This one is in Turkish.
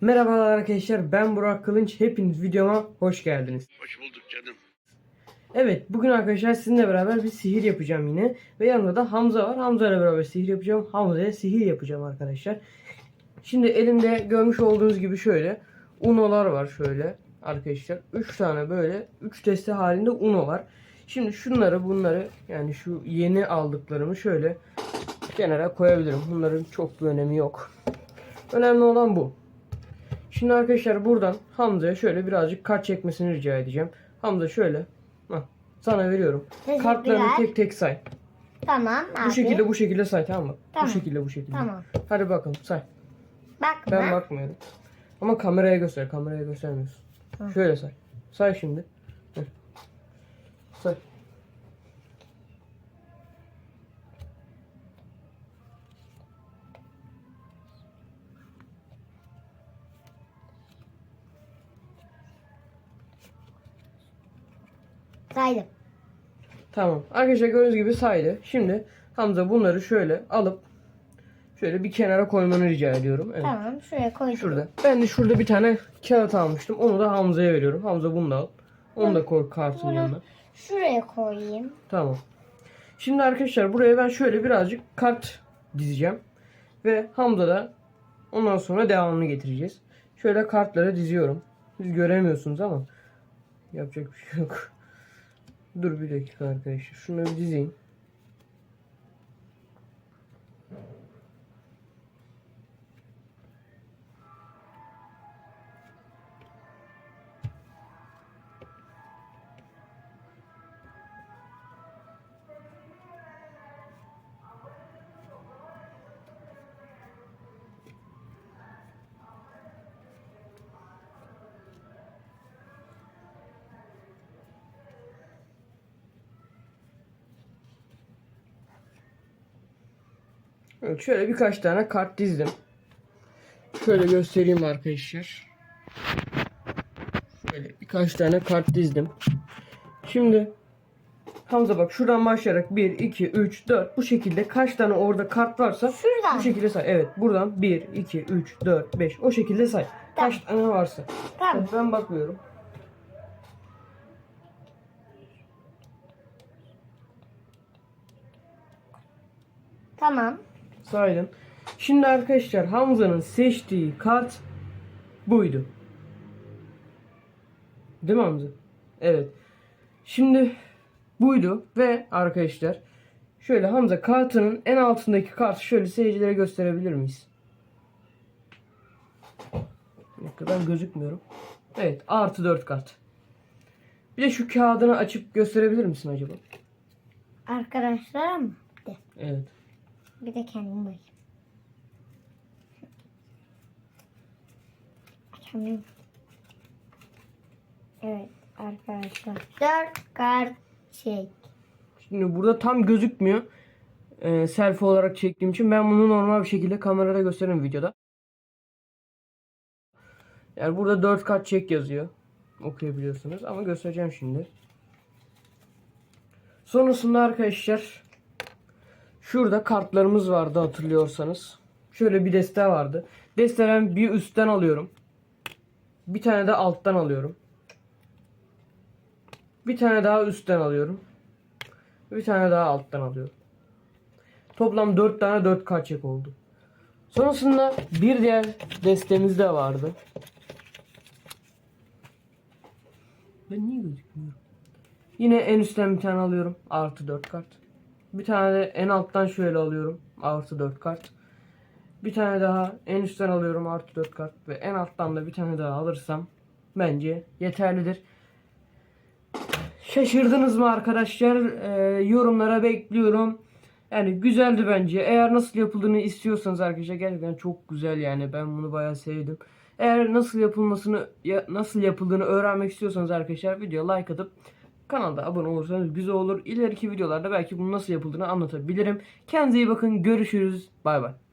Merhabalar arkadaşlar ben Burak Kılınç hepiniz videoma hoş geldiniz. Hoş bulduk canım. Evet bugün arkadaşlar sizinle beraber bir sihir yapacağım yine ve yanımda da Hamza var. Hamza ile beraber sihir yapacağım. Hamza'ya sihir yapacağım arkadaşlar. Şimdi elimde görmüş olduğunuz gibi şöyle unolar var şöyle arkadaşlar. 3 tane böyle 3 deste halinde uno var. Şimdi şunları bunları yani şu yeni aldıklarımı şöyle kenara koyabilirim. Bunların çok bir önemi yok. Önemli olan bu. Şimdi arkadaşlar buradan Hamza'ya şöyle birazcık kart çekmesini rica edeceğim. Hamza şöyle. Hah, sana veriyorum. Kartlarını tek tek say. Tamam abi. Bu şekilde bu şekilde say tamam mı? Tamam. Bu şekilde bu şekilde. Tamam. Hadi bakalım say. Bakma. Ben bakmıyorum. Ama kameraya göster. Kameraya göstermiyorsun. Tamam. Şöyle say. Say şimdi. Say. Saydım. Tamam. Arkadaşlar gördüğünüz gibi saydı. Şimdi Hamza bunları şöyle alıp şöyle bir kenara koymanı rica ediyorum. Evet. Tamam şuraya koydum. Şurada. Ben de şurada bir tane kağıt almıştım. Onu da Hamza'ya veriyorum. Hamza bunu da al. Onu da koy kartın Bunu- yanına. Şuraya koyayım. Tamam. Şimdi arkadaşlar buraya ben şöyle birazcık kart dizeceğim. Ve Hamza da ondan sonra devamını getireceğiz. Şöyle kartları diziyorum. Siz göremiyorsunuz ama yapacak bir şey yok. Dur bir dakika arkadaşlar. Şunu bir dizeyim. Evet, şöyle birkaç tane kart dizdim. Şöyle göstereyim arkadaşlar. Şöyle birkaç tane kart dizdim. Şimdi Hamza bak şuradan başlayarak 1, 2, 3, 4 bu şekilde kaç tane orada kart varsa Şuradan. bu şekilde say. Evet buradan 1, 2, 3, 4, 5 o şekilde say. Kaç tane varsa. Tamam. Evet, ben bakmıyorum. Tamam. Saydım. Şimdi arkadaşlar Hamza'nın seçtiği kart buydu. Değil mi Hamza? Evet. Şimdi buydu ve arkadaşlar şöyle Hamza kartının en altındaki kartı şöyle seyircilere gösterebilir miyiz? Ben gözükmüyorum. Evet artı 4 kart. Bir de şu kağıdını açıp gösterebilir misin acaba? Arkadaşlar mı? De. Evet. Bir de kendim bakayım. Açamıyorum. Evet arkadaşlar. Dört kart çek. Şimdi burada tam gözükmüyor. Ee, selfie olarak çektiğim için ben bunu normal bir şekilde kamerada gösteririm videoda. Yani burada 4 kat çek yazıyor. Okuyabiliyorsunuz ama göstereceğim şimdi. Sonrasında arkadaşlar şurada kartlarımız vardı hatırlıyorsanız. Şöyle bir deste vardı. Desteden bir üstten alıyorum. Bir tane de alttan alıyorum. Bir tane daha üstten alıyorum. Bir tane daha alttan alıyorum. Toplam 4 tane 4 kaçak oldu. Sonrasında bir diğer destemiz de vardı. Ben niye gözükmüyorum? Yine en üstten bir tane alıyorum. Artı 4 kart. Bir tane en alttan şöyle alıyorum. Artı 4 kart. Bir tane daha en üstten alıyorum. Artı 4 kart. Ve en alttan da bir tane daha alırsam bence yeterlidir. Şaşırdınız mı arkadaşlar? Ee, yorumlara bekliyorum. Yani güzeldi bence. Eğer nasıl yapıldığını istiyorsanız arkadaşlar gerçekten çok güzel yani. Ben bunu bayağı sevdim. Eğer nasıl yapılmasını ya, nasıl yapıldığını öğrenmek istiyorsanız arkadaşlar videoya like atıp kanalda abone olursanız güzel olur. İleriki videolarda belki bunu nasıl yapıldığını anlatabilirim. Kendinize iyi bakın. Görüşürüz. Bay bay.